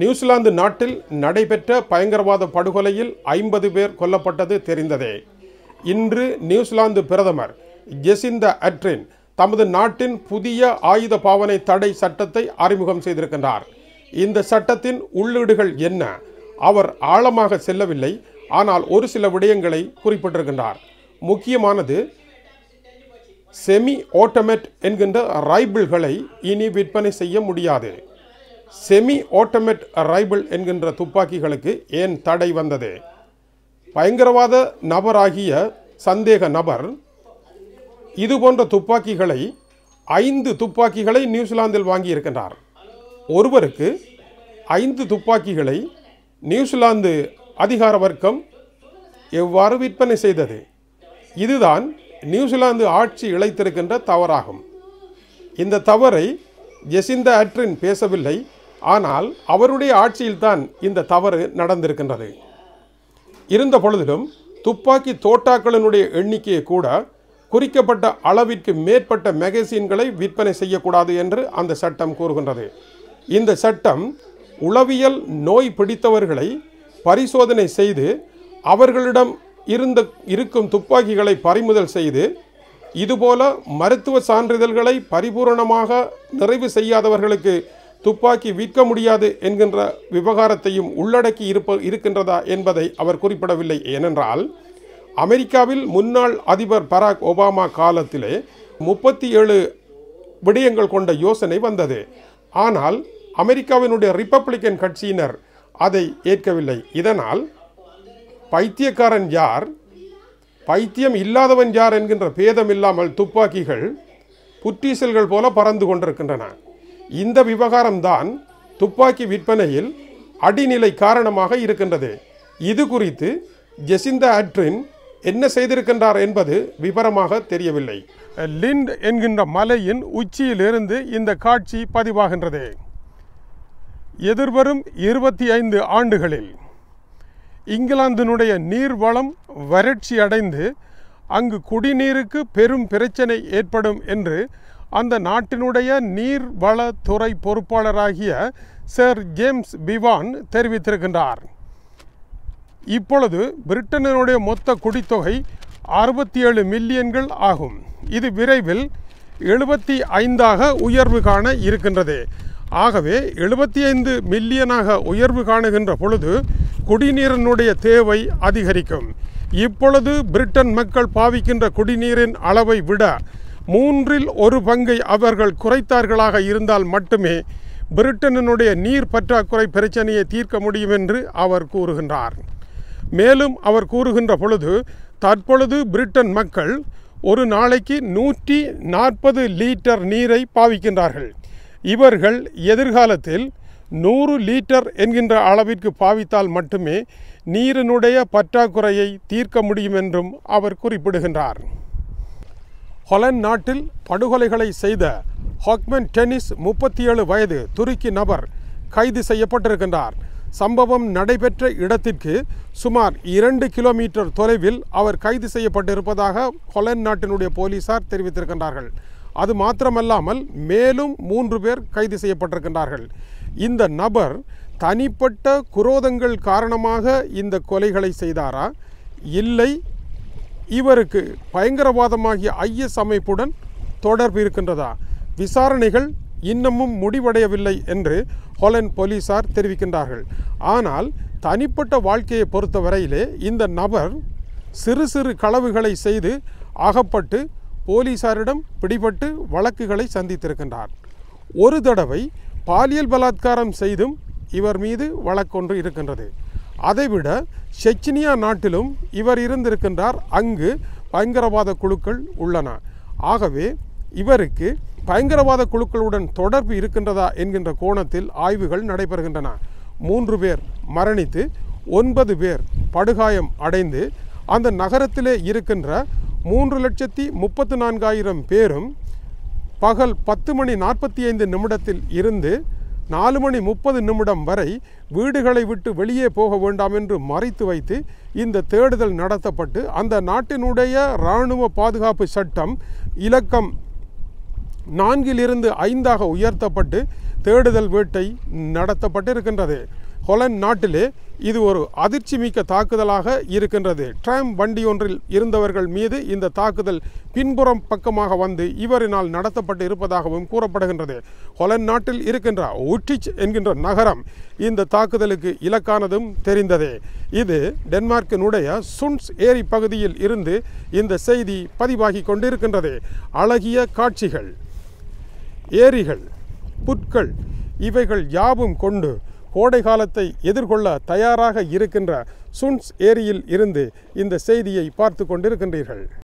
New Zealand நாட்டில் நடைபெற்ற பயங்கரவாத படுகொலையில் ஐம்பது பேர் கொல்லப்பட்டது தெரிந்ததே. இன்று நியூசிலாந்து பிரதமர் ஜெசிந்த அட்ரின் தமது நாட்டின் புதிய ஆயுத பாவனை தடை சட்டத்தை அறிமுகம் செய்திருக்கின்றார். இந்த சட்டத்தின் உள்ளீடுகள் என்ன? அவர் ஆழமாக செல்லவில்லை ஆனால் ஒரு சில விடயங்களை குறிப்பிட்டிருக்கின்றார். முக்கியமானது செமி ஆட்டோமேட் என்கின்ற ரைபிள்களை இனி விற்பனை செய்ய முடியாது. செமி ஆட்டோமேட் ரைபிள் என்கின்ற துப்பாக்கிகளுக்கு ஏன் தடை வந்தது? பயங்கரவாத நபராகிய சந்தேக நபர் இது போன்ற துப்பாக்கிகளை ஐந்து துப்பாக்கிகளை நியூசிலாந்தில் வாங்கியிருக்கின்றார். ஒருவருக்கு ஐந்து துப்பாக்கிகளை நியூசிலாந்து அதிகார வர்க்கம் எவ்வாறு விற்பனை செய்தது? இதுதான் நியூசிலாந்து ஆட்சி இழைத்திருக்கின்ற தவறாகும். இந்த தவறை ஜெசிந்த அட்ரின் பேசவில்லை. ஆனால் அவருடைய ஆட்சியில்தான் இந்த தவறு நடந்திருக்கின்றது. இருந்த பொழுதிலும் துப்பாக்கி தோட்டாக்களினுடைய எண்ணிக்கையை கூட குறிக்கப்பட்ட அளவிற்கு மேற்பட்ட மெகசின்களை விற்பனை செய்யக்கூடாது என்று அந்த சட்டம் கூறுகின்றது. இந்த சட்டம் உளவியல் நோய் பிடித்தவர்களை பரிசோதனை செய்து அவர்களிடம் இருந்த இருக்கும் துப்பாக்கிகளை பறிமுதல் செய்து இதுபோல மருத்துவ சான்றிதழ்களை பரிபூரணமாக நிறைவு செய்யாதவர்களுக்கு துப்பாக்கி விற்க முடியாது என்கின்ற விவகாரத்தையும் உள்ளடக்கி இருப்ப இருக்கின்றதா என்பதை அவர் குறிப்பிடவில்லை. ஏனென்றால் அமெரிக்காவில் முன்னாள் அதிபர் பராக் ஒபாமா காலத்திலே முப்பத்தி ஏழு விடயங்கள் கொண்ட யோசனை வந்தது. ஆனால் அமெரிக்காவினுடைய ரிப்பப்ளிக்கன் கட்சியினர் அதை ஏற்கவில்லை. இதனால் பைத்தியக்காரன் யார் பைத்தியம் இல்லாதவன் யார் என்கின்ற பேதம் இல்லாமல் துப்பாக்கிகள் புற்றீசல்கள் போல பறந்து கொண்டிருக்கின்றன. இந்த விவகாரம்தான் துப்பாக்கி விற்பனையில் அடிநிலை காரணமாக இருக்கின்றது. இது குறித்து ஜெசிந்தா அட்ரின் என்ன செய்திருக்கின்றார் என்பது விவரமாக தெரியவில்லை. லிண்ட் என்கின்ற மலையின் உச்சியிலிருந்து இந்த காட்சி பதிவாகின்றது. எதிர்வரும் இருபத்தி ஐந்து ஆண்டுகளில் இங்கிலாந்தினுடைய நீர்வளம் வறட்சி அடைந்து அங்கு குடிநீருக்கு பெரும் பிரச்சனை ஏற்படும் என்று அந்த நாட்டினுடைய நீர்வளத்துறை பொறுப்பாளராகிய சர் ஜேம்ஸ் பிவான் தெரிவித்திருக்கின்றார். இப்பொழுது பிரிட்டனினுடைய மொத்த குடித்தொகை அறுபத்தி ஏழு மில்லியன்கள் ஆகும். இது விரைவில் எழுபத்தி ஐந்தாக உயர்வு காண இருக்கின்றது. ஆகவே எழுபத்தி ஐந்து மில்லியனாக உயர்வு காணுகின்ற பொழுது குடிநீரினுடைய தேவை அதிகரிக்கும். இப்பொழுது பிரிட்டன் மக்கள் பாவிக்கின்ற குடிநீரின் அளவை விட மூன்றில் ஒரு பங்கை அவர்கள் குறைத்தார்களாக இருந்தால் மட்டுமே பிரிட்டனினுடைய நீர் பற்றாக்குறை பிரச்சனையை தீர்க்க முடியும் என்று அவர் கூறுகின்றார். மேலும் அவர் கூறுகின்ற பொழுது தற்பொழுது பிரிட்டன் மக்கள் ஒரு நாளைக்கு நூற்றி நாற்பது லீட்டர் நீரை பாவிக்கின்றார்கள். இவர்கள் எதிர்காலத்தில் நூறு லீட்டர் என்கின்ற அளவிற்கு பாவித்தால் மட்டுமே நீரினுடைய பற்றாக்குறையை தீர்க்க முடியும் என்றும் அவர் குறிப்பிடுகின்றார். ஹொலன் நாட்டில் படுகொலைகளை செய்த ஹாக்மென் டென்னிஸ் முப்பத்தி ஏழு வயது துருக்கி நபர் கைது செய்யப்பட்டிருக்கின்றார். சம்பவம் நடைபெற்ற இடத்திற்கு சுமார் இரண்டு கிலோமீட்டர் தொலைவில் அவர் கைது செய்யப்பட்டிருப்பதாக ஹொலன் நாட்டினுடைய போலீசார் தெரிவித்திருக்கின்றார்கள். அது மாத்திரமல்லாமல் மேலும் மூன்று பேர் கைது செய்யப்பட்டிருக்கின்றார்கள். இந்த நபர் தனிப்பட்ட குரோதங்கள் காரணமாக இந்த கொலைகளை செய்தாரா? இல்லை இவருக்கு பயங்கரவாதமாகிய ஐஎஸ் அமைப்புடன் தொடர்பு இருக்கின்றதா? விசாரணைகள் இன்னமும் முடிவடையவில்லை என்று ஹொலன் போலீசார் தெரிவிக்கின்றார்கள். ஆனால் தனிப்பட்ட வாழ்க்கையை பொறுத்தவரையிலே இந்த நபர் சிறு சிறு களவுகளை செய்து அகப்பட்டு போலீசாரிடம் பிடிபட்டு வழக்குகளை சந்தித்திருக்கின்றார். ஒரு தடவை பாலியல் பலாத்காரம் செய்தும் இவர் மீது வழக்கொன்று இருக்கின்றது. அதைவிட செச்சினியா நாட்டிலும் இவர் இருந்திருக்கின்றார். அங்கு பயங்கரவாத குழுக்கள் உள்ளன. ஆகவே இவருக்கு பயங்கரவாத குழுக்களுடன் தொடர்பு இருக்கின்றதா என்கின்ற கோணத்தில் ஆய்வுகள் நடைபெறுகின்றன. மூன்று பேர் மரணித்து ஒன்பது பேர் படுகாயம் அடைந்து அந்த நகரத்திலே இருக்கின்ற மூன்று லட்சத்தி முப்பத்து நான்காயிரம் பேரும் பகல் பத்து மணி நாற்பத்தி ஐந்து நிமிடத்தில் இருந்து நாலு மணி முப்பது நிமிடம் வரை வீடுகளை விட்டு வெளியே போக வேண்டாம் என்று மறைத்து வைத்து இந்த தேடுதல் நடத்தப்பட்டு அந்த நாட்டினுடைய இராணுவ பாதுகாப்பு சட்டம் இலக்கம் நான்கிலிருந்து ஐந்தாக உயர்த்தப்பட்டு தேடுதல் வேட்டை நடத்தப்பட்டிருக்கின்றது. ஹொலண்ட் நாட்டிலே இது ஒரு அதிர்ச்சி மிக்க தாக்குதலாக இருக்கின்றது. ட்ராம் வண்டி ஒன்றில் இருந்தவர்கள் மீது இந்த தாக்குதல் பின்புறம் பக்கமாக வந்து இவரினால் நடத்தப்பட்டு இருப்பதாகவும் கூறப்படுகின்றது. ஹொலண்ட் நாட்டில் இருக்கின்ற உட்டிச் என்கின்ற நகரம் இந்த தாக்குதலுக்கு இலக்கானதும் தெரிந்ததே. இது டென்மார்க்கினுடைய சுன்ஸ் ஏரி பகுதியில் இருந்து இந்த செய்தி பதிவாகி கொண்டிருக்கின்றது. அழகிய காட்சிகள் ஏரிகள் புற்கள் இவைகள் யாவும் கொண்டு கோடை காலத்தை எதிர்கொள்ள தயாராக இருக்கின்ற சுன்ஸ் ஏரியில் இருந்து இந்த செய்தியை பார்த்து கொண்டிருக்கின்றீர்கள்.